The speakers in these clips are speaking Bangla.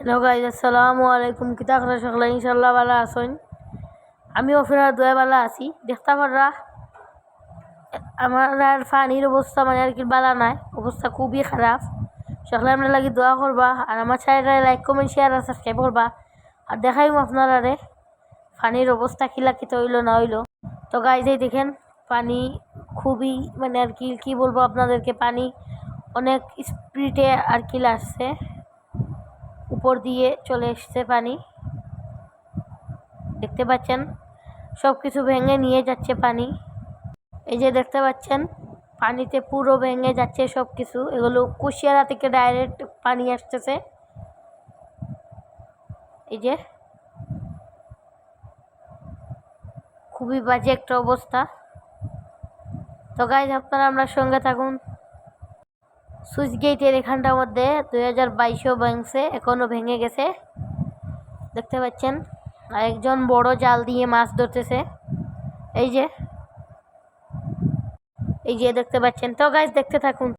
হ্যালো গাইজ আসসালামু আলাইকুম কিতা করে সকলে ইনশাল্লাহ ভালো আছেন আমি অফিরার দয়া ভালো আছি দেখতে পাররা আমার আর পানির অবস্থা মানে আর কি ভালো নাই অবস্থা খুবই খারাপ সকলে আমরা লাগি দোয়া করবা আর আমার চ্যানেলটা লাইক কমেন্ট শেয়ার আর সাবস্ক্রাইব করবা আর দেখাইম আপনারা রে পানির অবস্থা কিলা কিতা হইল না হইল তো গাইজ এই দেখেন পানি খুবই মানে আর কি কী বলব আপনাদেরকে পানি অনেক স্পিডে আর কি লাগছে উপর দিয়ে চলে এসছে পানি। দেখতে পাচ্ছেন? সব কিছু ভেঙে নিয়ে যাচ্ছে পানি। এই যে দেখতে পাচ্ছেন? পানিতে পুরো ভেঙে যাচ্ছে সব কিছু এগুলো কুশিয়ারা থেকে ডাইরেক্ট পানি আসতেছে। এই যে খুবই বাজে একটা অবস্থা। তো গাইজ আপনারা আমরা সঙ্গে থাকুন। সুইচ গেটের এখানটার মধ্যে দুই হাজার বাইশেও ভাঙছে এখনও ভেঙে গেছে। দেখতে পাচ্ছেন আর একজন বড় জাল দিয়ে মাছ ধরতেছে। এই যে এই যে দেখতে পাচ্ছেন। তো গাছ দেখতে থাকুন।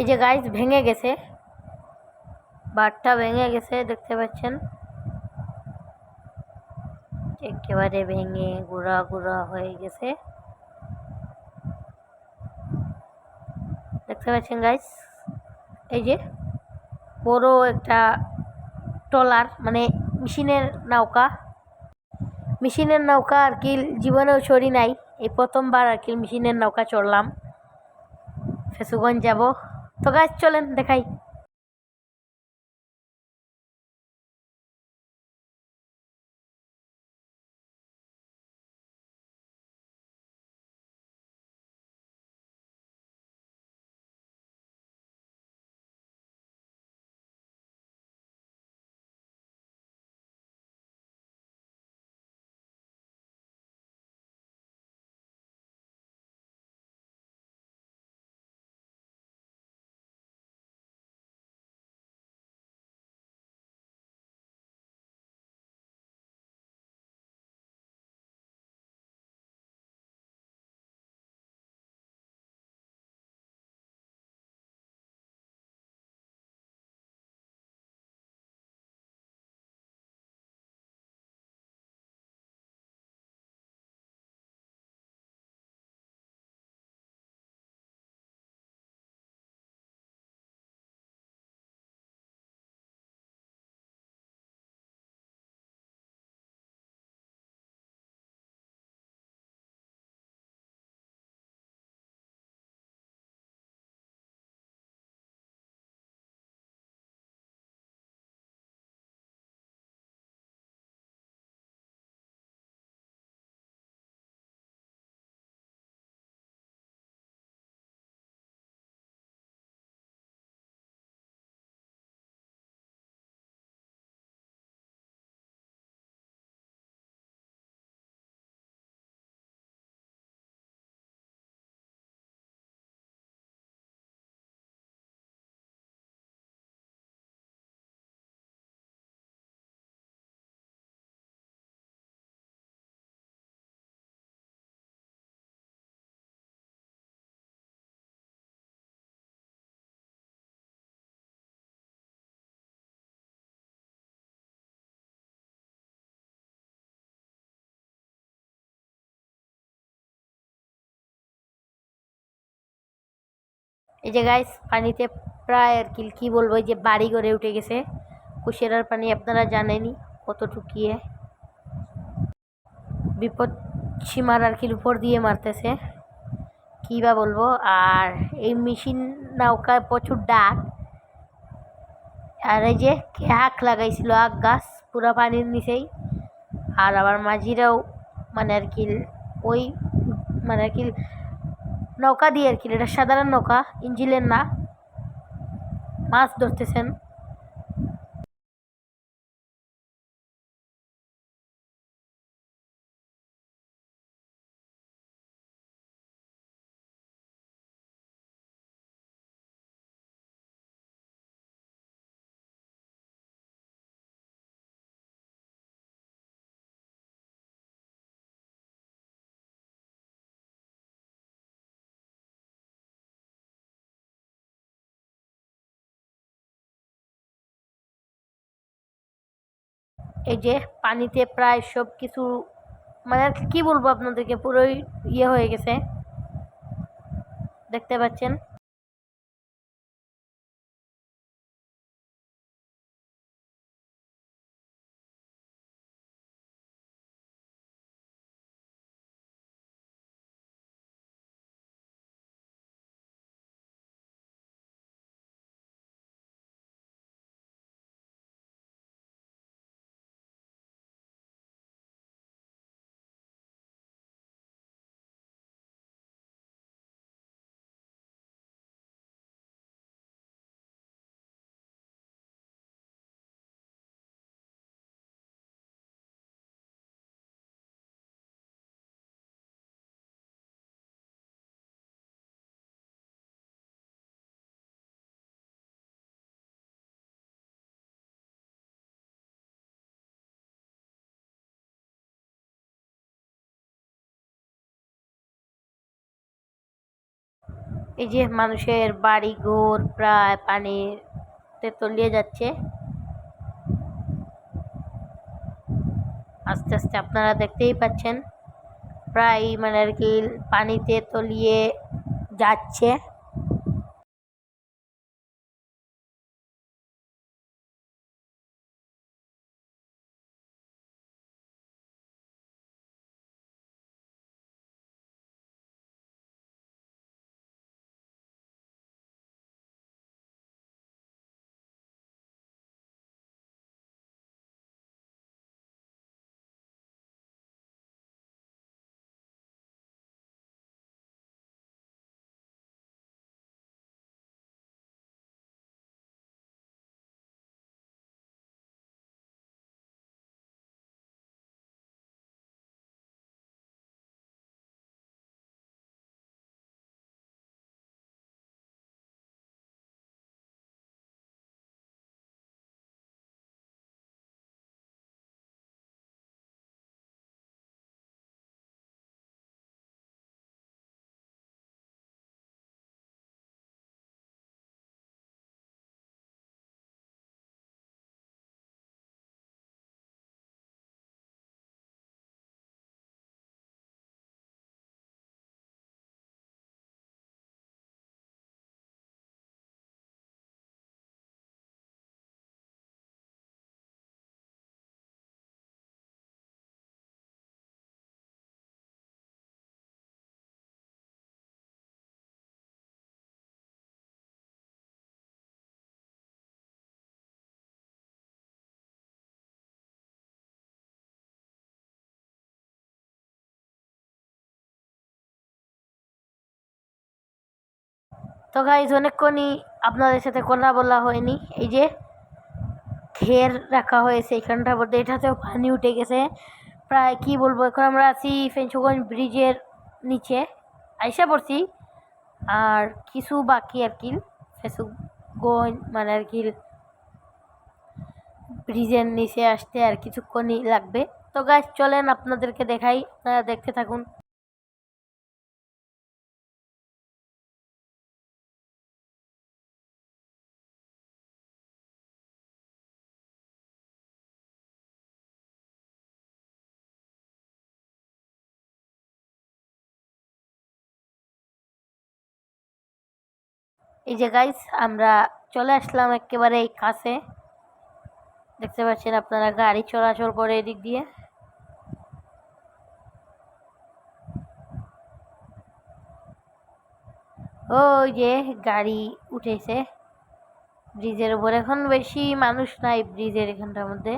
এই যে গাইস ভেঙে গেছে। বারটা ভেঙে গেছে, দেখতে পাচ্ছেন? একেবারে ভেঙে গুঁড়া গুঁড়া হয়ে গেছে। দেখতে পাচ্ছেন গাইস এই যে বড় একটা ট্রলার মানে মেশিনের নৌকা। মেশিনের নৌকা আর কি, জীবনেও চড়ি নাই। এই প্রথমবার আর কি মেশিনের নৌকা চড়লাম। ফেসুগঞ্জ যাব। তো গাছ চলেন দেখাই। এই যে গাইস পানিতে প্রায় আর কি, কী বলব যে বাড়ি গড়ে উঠে গেছে। কুশেরার পানি আপনারা জানেনই কতটুকিয়ে। বিপদ সীমার আর কি উপর দিয়ে মারতেছে। কী বা বলব, আর এই মেশিন নৌকায় প্রচুর ডাক। আর এই যে আখ লাগাইছিল, আখ গাছ, পুরা পানির নিচেই। আর আবার মাঝিরাও মানে আর কি, ওই মানে আর কি নৌকা দিয়ে আর কি এটা সাধারণ নৌকা ইঞ্জিলের না। মাছ ধরতেছেন। এই যে পানিতে প্রায় সব কিছু মানে কি বলব আপনাদেরকে, পুরোই ইয়ে হয়ে গেছে। দেখতে পাচ্ছেন? এই যে মানুষের বাড়ি, ঘর প্রায় পানিতে তলিয়ে যাচ্ছে। আস্তে আস্তে আপনারা দেখতেই পাচ্ছেন। প্রায় মানে আর কি পানিতে তলিয়ে যাচ্ছে। তো গাইজ অনেকক্ষণই আপনাদের সাথে কথা বলা হয়নি। এই যে ঘের রাখা হয়েছে এখানটার মধ্যে এটাতেও পানি উঠে গেছে। প্রায় কি বলব, এখন আমরা আছি ফেঞ্চুগঞ্জ ব্রিজের নিচে। আইসা পড়ছি। আর কিছু বাকি আর কি ফেসুগঞ্জ মানে আর কি ব্রিজের নিচে আসতে আর কিছুক্ষণই লাগবে। তো গাছ চলেন আপনাদেরকে দেখাই, আপনারা দেখতে থাকুন। এই যে গাইস আমরা চলে আসলাম একেবারে এই কাছে। দেখতে পাচ্ছেন আপনারা গাড়ি চলাচল করে এদিক দিয়ে। ওই যে গাড়ি উঠেছে। ব্রিজের উপর। এখন বেশি মানুষ নাই ব্রিজের এখানটার মধ্যে।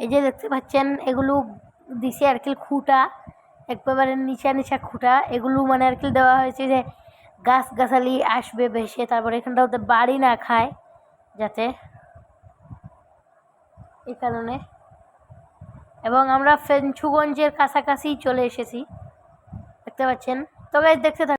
এই যে দেখতে পাচ্ছেন, এগুলো দিছে কি খুঁটা, একেবারে নিচা নিচা খুঁটা। এগুলো মানে আর কি দেওয়া হয়েছে যে গাছ গাছালি আসবে ভেসে, তারপরে এখানটা ওদের বাড়ি না খায় যাতে। এই কারণে। এবং আমরা ফেঞ্চুগঞ্জের কাছাকাছি চলে এসেছি। দেখতে পাচ্ছেন? তবে দেখতে থাক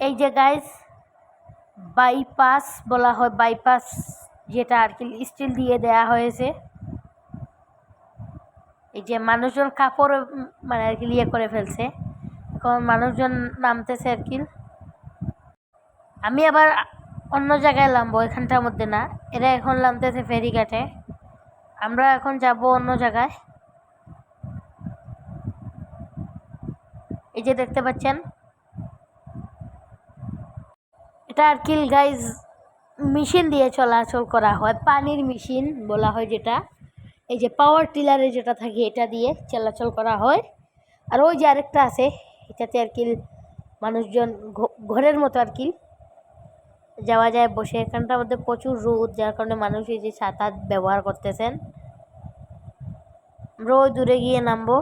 এই যে গাইস বাইপাস বলা হয় বাইপাস যেটা আর কি স্টিল দিয়ে দেয়া হয়েছে। এই যে মানুষজন কাপড় মানে আর কি ইয়ে করে ফেলছে। এখন মানুষজন নামতেছে আর কি। আমি আবার অন্য জায়গায় নামবো, এখানটার মধ্যে না। এরা এখন নামতেছে ফেরিঘাটে। আমরা এখন যাব অন্য জায়গায়। এই যে দেখতে পাচ্ছেন এটা আর কি গাইজ মেশিন দিয়ে চলাচল করা হয়, পানির মেশিন বলা হয় যেটা। এই যে পাওয়ার টিলারে যেটা থাকে, এটা দিয়ে চলাচল করা হয়। আর ওই যে আরেকটা আছে, এটাতে আর কি মানুষজন ঘরের মতো আর কি যাওয়া যায়, বসে। এখানটার মধ্যে প্রচুর রোদ, যার কারণে মানুষ এই যে ছাতা ব্যবহার করতেছেন। ওই দূরে গিয়ে নামবো।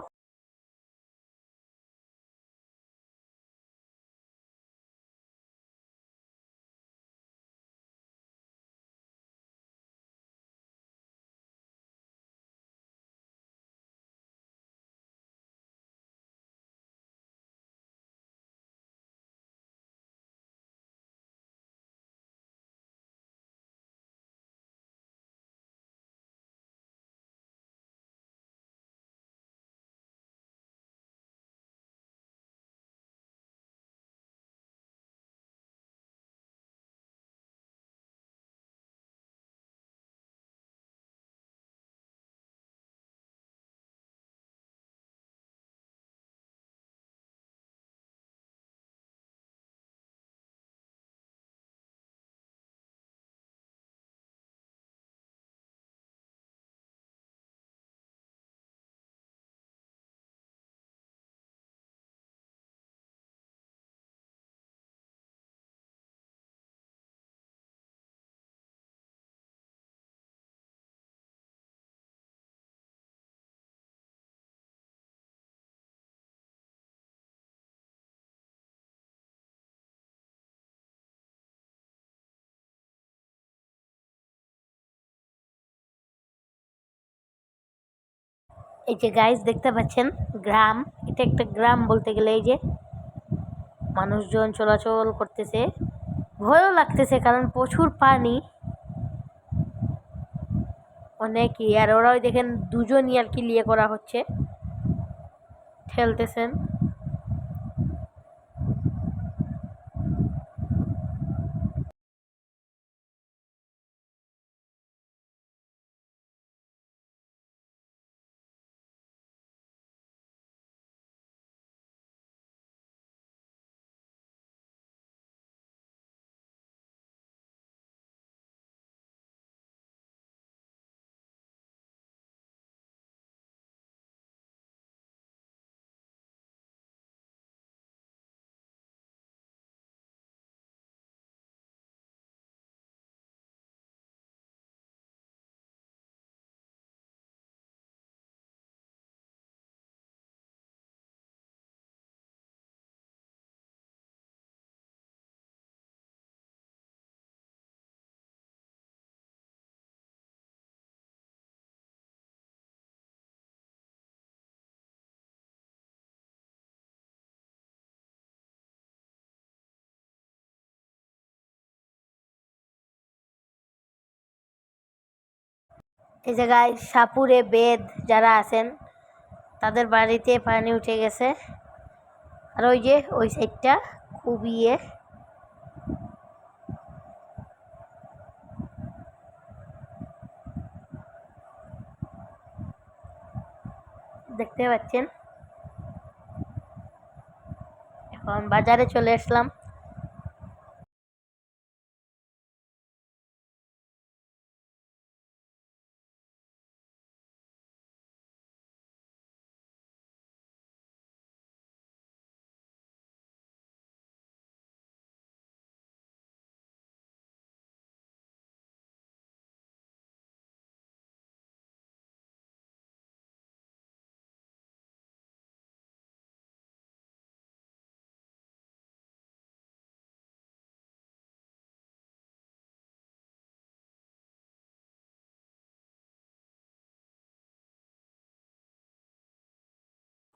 এই যে গাইজ দেখতে পাচ্ছেন, গ্রাম। এটা একটা গ্রাম বলতে গেলে এই যে মানুষজন চলাচল করতেছে। ভয়ও লাগতেছে কারণ প্রচুর পানি। অনেক ইয়ার আর ওরাও দেখেন দুজনই আর কি নিয়ে করা হচ্ছে। ঠেলতেছেন। এই জায়গায় সাপুরে বেদ যারা আছেন, তাদের বাড়িতে পানি উঠে গেছে। আর ওই যে, ওই সাইডটা খুব ইয়ে দেখতে পাচ্ছেন। এখন বাজারে চলে আসলাম।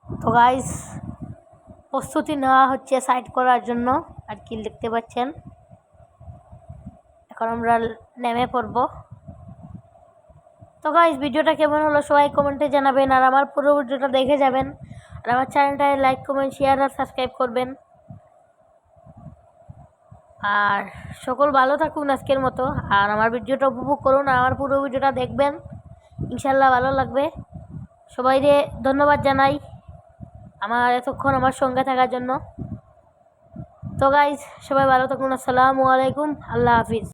তো গাইস প্রস্তুতি নেওয়া হচ্ছে সাইড করার জন্য। আর কি দেখতে পাচ্ছেন। এখন আমরা নেমে পড়ব। তো গাইস ভিডিওটা কেমন হলো সবাই কমেন্টে জানাবেন। আর আমার পুরো ভিডিওটা দেখে যাবেন। আর আমার চ্যানেলটায় লাইক কমেন্ট শেয়ার আর সাবস্ক্রাইব করবেন। আর সকল ভালো থাকুন আজকের মতো। আর আমার ভিডিওটা উপভোগ করুন আর আমার পুরো ভিডিওটা দেখবেন। ইনশাল্লাহ ভালো লাগবে। সবাইকে ধন্যবাদ জানাই। আমার এতক্ষণ আমার সঙ্গে থাকার জন্য। তো গাইজ সবাই ভালো থাকুন, আসসালামু আলাইকুম, আল্লাহ হাফিজ।